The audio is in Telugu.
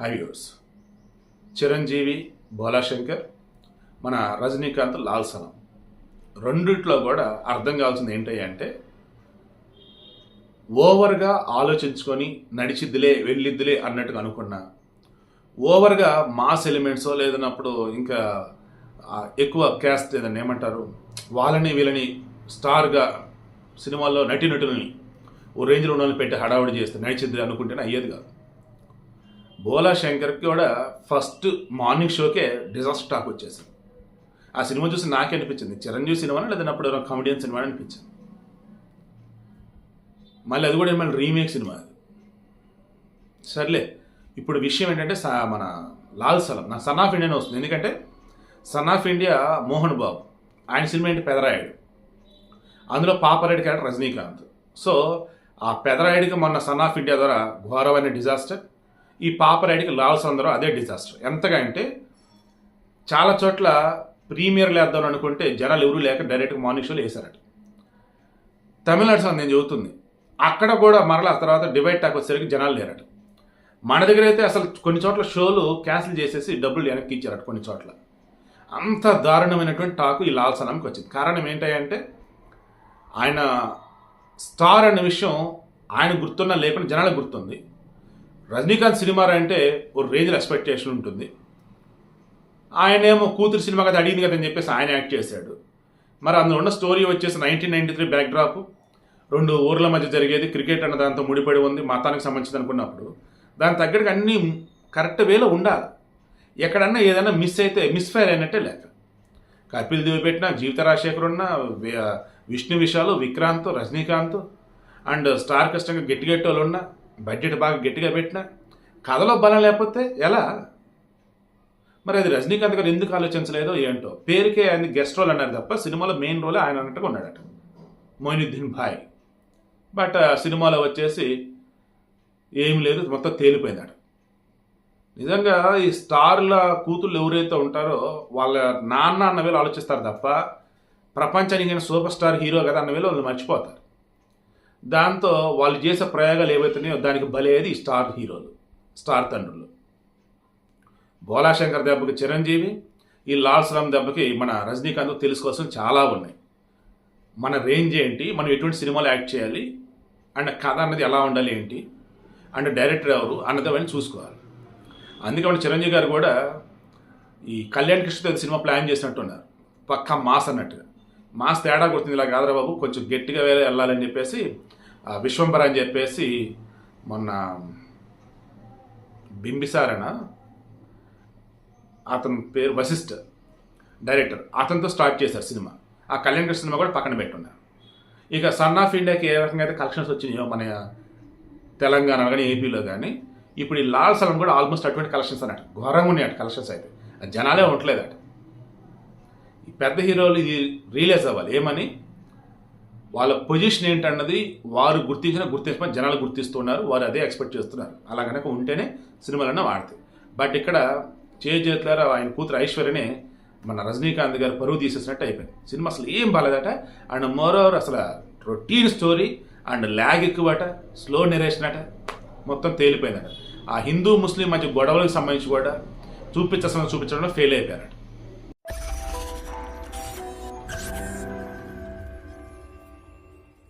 హైవ్యూర్స్ చిరంజీవి భోలాశంకర్ మన రజనీకాంత్ లాల్సనం రెండిట్లో కూడా అర్థం కావాల్సింది ఏంటి అంటే ఓవర్గా ఆలోచించుకొని నడిచిద్దిలే వెళ్ళిద్దిలే అన్నట్టుగా అనుకున్నా. ఓవర్గా మాస్ ఎలిమెంట్స్ లేదన్నప్పుడు ఇంకా ఎక్కువ క్యాస్ట్ ఏదన్నా ఏమంటారు? వాళ్ళని వీళ్ళని స్టార్గా సినిమాల్లో నటి నటులని ఓ రేంజ్లో ఉన్న వాళ్ళని పెట్టి హడావుడి చేస్తే నడిచిద్ది అనుకుంటేనే అయ్యేది కాదు. బోలా శంకర్కి కూడా ఫస్ట్ మార్నింగ్ షోకే డిజాస్టర్ టాక్ వచ్చేసింది. ఆ సినిమా చూసి నాకే అనిపించింది. చిరంజీవి సినిమా లేదంటే అప్పుడు కామెడియన్ సినిమా అనిపించింది. మళ్ళీ అది కూడా మళ్ళీ రీమేక్ సినిమా అది. సర్లే ఇప్పుడు విషయం ఏంటంటే సా- మన లాల్ సలం నా సన్ ఆఫ్ ఇండియానే వస్తుంది. ఎందుకంటే son of India Mohan Babu ఆయన సినిమా ఏంటి? పెదరాయుడు. అందులో పాపరాయుడు క్యారెక్టర్ రజనీకాంత్. సో ఆ పెదరాయుడికి మొన్న సన్ ఆఫ్ ఇండియా ద్వారా ఘోరమైన డిజాస్టర్. ఈ పాపరాయుడికి లాల్ సలం అదే డిజాస్టర్. ఎంతగా అంటే చాలా చోట్ల ప్రీమియర్లు వేద్దాం అనుకుంటే జనాలు ఎవరూ లేక డైరెక్ట్గా మార్నింగ్ షోలు వేశారట. తమిళనాడు సంగతి నేను చదువుతుంది అక్కడ కూడా మరలా తర్వాత డివైడ్ టాక్ వచ్చేసరికి జనాలు లేరట. మన దగ్గర అయితే అసలు కొన్ని చోట్ల షోలు క్యాన్సిల్ చేసేసి డబ్బులు వెనక్కి ఇచ్చారట కొన్ని చోట్ల. అంత దారుణమైనటువంటి టాక్ ఈ లాల్ సలాంకి వచ్చింది. కారణం ఏంటంటే ఆయన స్టార్ అనే విషయం ఆయన గుర్తున్నా లేకుండా జనాలకు గుర్తుంది. రజనీకాంత్ సినిమా అంటే ఓ రేంజ్లో ఎక్స్పెక్టేషన్ ఉంటుంది. ఆయనేమో కూతురు సినిమా కదా అడిగింది కదా అని చెప్పేసి ఆయన యాక్ట్ చేశాడు. మరి అందులో ఉన్న స్టోరీ వచ్చేసి nineteen ninety three backdrop రెండు ఊర్ల మధ్య జరిగేది. క్రికెట్ అన్న దాంతో ముడిపడి ఉంది. మతానికి సంబంధించింది అనుకున్నప్పుడు. దాని తగ్గట్టుగా అన్నీ కరెక్ట్ వేలో ఉండాలి. ఎక్కడన్నా ఏదైనా మిస్ అయితే మిస్ఫైర్ అయినట్టే లేక. కపిల్ దేవి పెట్టిన జీవిత రాజశేఖర్ ఉన్న విష్ణు విశాలు విక్రాంత్ రజనీకాంత్ అండ్ స్టార్ కష్టంగా గట్టి వాళ్ళు ఉన్న బడ్జెట్ బాగా గట్టిగా పెట్టినా కథలో బలం లేకపోతే ఎలా? మరి అది రజనీకాంత్ గారు ఎందుకు ఆలోచించలేదో ఏంటో. పేరుకే ఆయన గెస్ట్ రోల్ అన్నారు తప్ప సినిమాలో మెయిన్ రోల్ ఆయన అన్నట్టుగా ఉన్నాడట. మొయినుద్దీన్ భాయ్. బట్ ఆ సినిమాలో వచ్చేసి ఏం లేదు మొత్తం తేలిపోయినాడు నిజంగా ఈ స్టార్ల కూతుళ్ళు ఎవరైతే ఉంటారో వాళ్ళ నాన్న అన్న వేలు ఆలోచిస్తారు తప్ప ప్రపంచానికి సూపర్ స్టార్ హీరో కదా అన్న వేలు వాళ్ళు మర్చిపోతారు. దాంతో వాళ్ళు చేసే ప్రయోగాలు ఏవైతున్నాయో దానికి బలేది ఈ స్టార్ హీరోలు స్టార్ తండ్రులు. భోలాశంకర్ దెబ్బకి చిరంజీవి ఈ లాల్ సలాం దెబ్బకి మన రజనీకాంత్ తెలుసుకోవాల్సిన చాలా ఉన్నాయి. మన రేంజ్ ఏంటి మనం ఎటువంటి సినిమాలు యాక్ట్ చేయాలి అండ్ కథ అన్నది ఎలా ఉండాలి ఏంటి అండ్ డైరెక్టర్ ఎవరు అన్నది అవన్నీ చూసుకోవాలి. అందుకే మన చిరంజీవి గారు కూడా ఈ కళ్యాణ్ కృష్ణ సినిమా ప్లాన్ చేసినట్టున్నారు. పక్కా మాస్ అన్నట్టుగా. మాస్ తేడా కొడుతుంది ఇలా కాదురా బాబు కొంచెం గట్టిగా వేరే వెళ్ళాలని చెప్పేసి విశ్వంబర అని చెప్పేసి మొన్న బింబిసారన అతని పేరు వశిష్ఠ డైరెక్టర్ అతనితో స్టార్ట్ చేశారు సినిమా. ఆ కళ్యాణ్ కృష్ణ సినిమా కూడా పక్కన పెట్టున్నారు ఇక సన్ ఆఫ్ ఇండియాకి ఏ రకంగా అయితే కలెక్షన్స్ వచ్చినాయో మన తెలంగాణ కానీ ఏపీలో కానీ ఇప్పుడు ఈ లాల్ సలం కూడా ఆల్మోస్ట్ అటువంటి కలెక్షన్స్ అన్నట్టు ఘోరంగా ఉన్నాయి అటు కలెక్షన్స్ అయితే. జనాలే ఉండట్లేదు అటు పెద్ద హీరోలు ఇది రియలైజ్ అవ్వాలి. ఏమని? వాళ్ళ పొజిషన్ ఏంటన్నది వారు గుర్తించిన గుర్తించమని జనాలు గుర్తిస్తున్నారు. వారు అదే ఎక్స్పెక్ట్ చేస్తున్నారు. అలా కనుక ఉంటేనే సినిమాలన్న వాడతాయి. బట్ ఇక్కడ చేతులారా ఆయన కూతురు ఐశ్వర్యనే మన రజనీకాంత్ గారు పరువు తీసేసినట్టు అయిపోయింది. సినిమా అసలు ఏం బాగాలేదట అండ్ మోరోవర్ అసలు రొటీన్ స్టోరీ అండ్ ల్యాగ్ ఎక్కువట స్లో నెరేషన్ అట మొత్తం తేలిపోయిందట. ఆ హిందూ ముస్లిం మధ్య గొడవలకు సంబంధించి కూడా చూపించాల్సిన చూపించడంలో ఫెయిల్ అయిపోయారట.